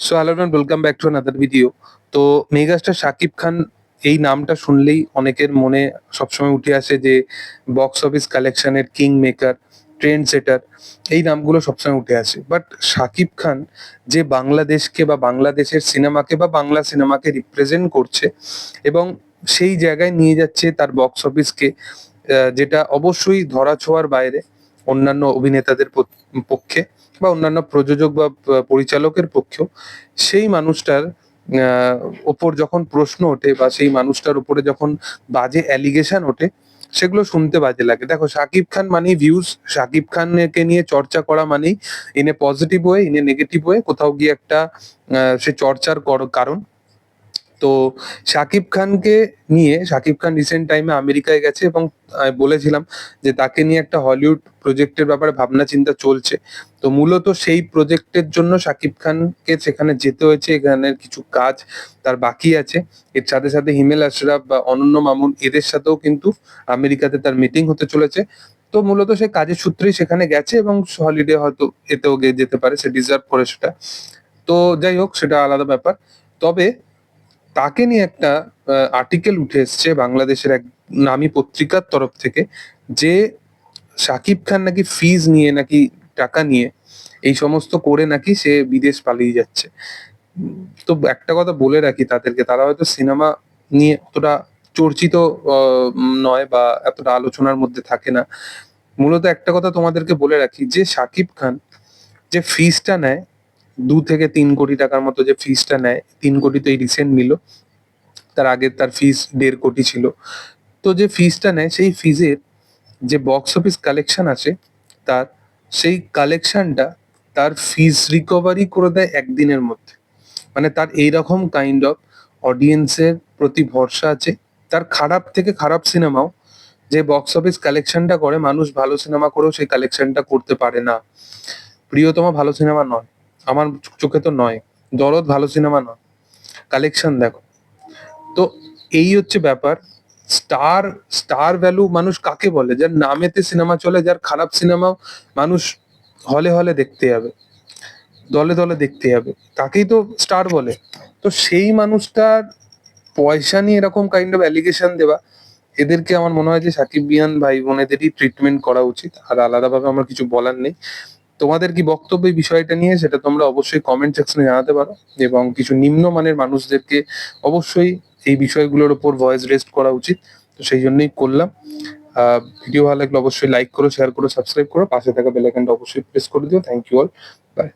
So hello everyone welcome back to another video তো megastar Shakib Khan এই নামটা শুনলেই অনেকের মনে সবসময় উঠে আসে যে বক্স অফিস কালেকশনের কিং মেকার ট্রেন্ড সেটার এই নামগুলো সবসময় উঠে আসে। বাট শাকিব খান যে বাংলাদেশকে বা বাংলাদেশের সিনেমাকে বা বাংলা সিনেমাকে রিপ্রেজেন্ট করছে এবং সেই জায়গায় নিয়ে যাচ্ছে তার বক্স অফিসকে যেটা অবশ্যই ধরা ছোঁয়ার বাইরে অন্যান্য অভিনেতাদের পক্ষে। বা অন্যান্য প্রযোজক বা পরিচালকের পক্ষেও সেই মানুষটার ওপর যখন প্রশ্ন ওঠে বা সেই মানুষটার উপরে যখন বাজে অ্যালিগেশন ওঠে, সেগুলো শুনতে বাজে লাগে। দেখো সাকিব খান মানেই ভিউজ শাকিব খানকে নিয়ে চর্চা করা মানেই in a positive way in a negative way কোথাও গিয়ে একটা সে চর্চার কর- কারণ। তো শাকিব খানকে নিয়ে, শাকিব খান রিসেন্ট টাইমে আমেরিকায় গেছে এবং বলেছিলাম যে তাকে নিয়ে একটা হলিউড প্রজেক্টের ব্যাপারে ভাবনা চিন্তা চলছে। তো মূলত সেই প্রজেক্টের জন্য শাকিব খানকে সেখানে যেতে হয়েছে, এখানের কিছু কাজ তার বাকি আছে। এর সাথে সাথে হিমেল আশরাফ বা অনন্য মামুন এদের সাথেও কিন্তু আমেরিকাতে তার মিটিং হতে চলেছে। তো মূলত সে কাজের সূত্রেই সেখানে গেছে এবং হলিডে হয়তো এতেও গিয়ে যেতে পারে, সে ডিজার্ভ করে সেটা। তো যাই হোক, সেটা আলাদা ব্যাপার। তবে তাকে নিয়ে একটা আর্টিকেল উঠে এসছে বাংলাদেশের এক নামী পত্রিকার তরফ থেকে যে শাকিব খান নাকি ফিজ নিয়ে নাকি টাকা নিয়ে এই সমস্ত করে নাকি সে বিদেশ পালিয়ে যাচ্ছে। তো একটা কথা বলে রাখি তাদেরকে, তারা হয়তো সিনেমা নিয়ে অতটা চর্চিত নয় বা এতটা আলোচনার মধ্যে থাকে না। মূলত একটা কথা তোমাদেরকে বলে রাখি যে শাকিব খান যে ফিজটা নেয় দু থেকে তিন কোটি টাকার মতো যে ফিজটা নেয়, তিন কোটি তো এই রিসেন্ট নিল। তার আগে তার ফিস দেড় কোটি ছিল। তো যে ফিজটা নেয়, সেই ফিজের যে বক্স অফিস কালেকশন আছে, তার সেই কালেকশনটা তার ফিজ রিকভারি করে দেয় একদিনের মধ্যে। মানে তার এইরকম কাইন্ড অফ অডিয়েন্সের প্রতি ভরসা আছে। তার খারাপ থেকে খারাপ সিনেমাও যে বক্স অফিস কালেকশনটা করে, মানুষ ভালো সিনেমা করেও সেই কালেকশনটা করতে পারে না। প্রিয়তমা ভালো সিনেমা নয়। আমার চোখে তো নয়, দরদ ভালো সিনেমা নয় কালেকশন দেখো। তো এই হচ্ছে ব্যাপার স্টার স্টার ভ্যালু মানুষ কাকে বলে? যার নামেতে সিনেমা চলে, যার খারাপ সিনেমাও মানুষ হলে হলে দেখতে যাবে, দলে দলে দেখতে যাবে, তাকেই তো স্টার বলে। তো সেই মানুষটার পয়সা নিয়ে এরকম কাইন্ড অফ অ্যালিগেশন দেওয়া, এদেরকে আমার মনে হয় যে সাকিব বিয়ান ভাই বোনেদেরই ট্রিটমেন্ট করা উচিত। আর আলাদাভাবে আমার কিছু বলার নেই। তোমাদের কি বক্তব্য বিষয়টা নিয়ে? সেটা তোমরা অবশ্যই কমেন্ট সেকশনে জানাতে পারো এবং কিছু নিম্নমানের মানুষদেরকে অবশ্যই এই বিষয়গুলোর উপর ভয়েস রেস্ট করা উচিত। তো সেই জন্যই করলাম। ভিডিও ভালো লাগলে অবশ্যই লাইক করো শেয়ার করো সাবস্ক্রাইব করো। পাশে থাকা বেলাইকানটা অবশ্যই প্রেস করে দিও। Thank you all by